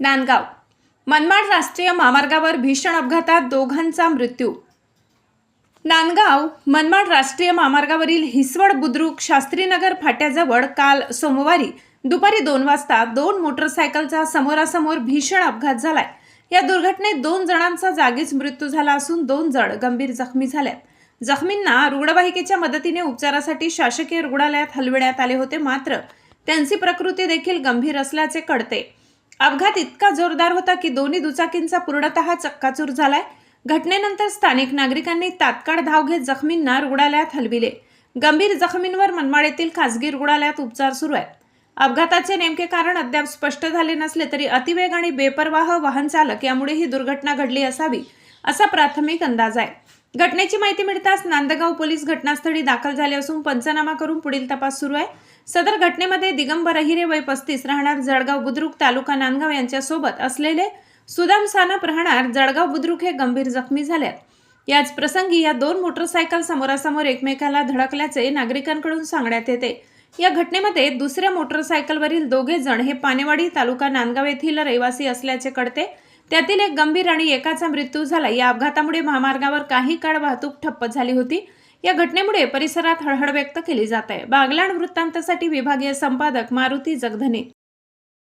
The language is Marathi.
नांदगाव. मनमाड राष्ट्रीय महामार्गावर भीषण अपघातात दोघांचा मृत्यू. नांदगाव मनमाड राष्ट्रीय महामार्गावरील हिसवड बुद्रुक शास्त्रीनगर फाट्याजवळ काल सोमवारी दुपारी दोन वाजता दोन मोटरसायकलचा समोरासमोर भीषण अपघात झालाय. या दुर्घटनेत दोन जणांचा जागीच मृत्यू झाला असून दोन जण गंभीर जखमी झाल्यात जखमींना रुग्णवाहिकेच्या मदतीने उपचारासाठी शासकीय रुग्णालयात हलविण्यात आले होते मात्र त्यांची प्रकृती देखील गंभीर असल्याचे कळते. अपघात इतका जोरदार होता की दोन्ही दुचाकींचा पूर्णतः चक्काचूर झालाय. घटनेनंतर स्थानिक नागरिकांनी तात्काळ धाव घेत जखमींना रुग्णालयात हलविले. गंभीर जखमींवर मनमाड येथील खासगी रुग्णालयात उपचार सुरू आहेत. अपघाताचे नेमके कारण अद्याप स्पष्ट झाले नसले तरी अतिवेग आणि बेपरवाह वाहन चालक यामुळे ही दुर्घटना घडली असावी असा प्राथमिक अंदाज आहे. घटनेची माहिती मिळताच नांदगाव पोलीस घटनास्थळी दाखल झाले असून पंचनामा करून पुढील तपास सुरू आहे. सदर घटनेमध्ये दिगंबर अहिरे वय पस्तीस राहणार जळगाव बुद्रुक तालुका नांदगाव यांच्यासोबत असलेले सुदाम सानप राहणार जळगाव बुद्रुक हे गंभीर जखमी झाले याच प्रसंगी या दोन मोटरसायकल समोरासमोर एकमेकाला धडकल्याचे नागरिकांकडून सांगण्यात येते. या घटनेमध्ये दुसऱ्या मोटरसायकलवरील दोघे जण हे पानेवाडी तालुका नांदगाव येथील रहिवासी असल्याचे कळते. त्यातील एक गंभीर आणि एकाचा मृत्यू झाला. या अपघातामुळे महामार्गावर काही काळ वाहतूक ठप्प झाली होती. या घटनेमुळे परिसरात हळहळ व्यक्त केली जात आहे. बागलाण वृत्तांतासाठी विभागीय संपादक मारुती जगधने.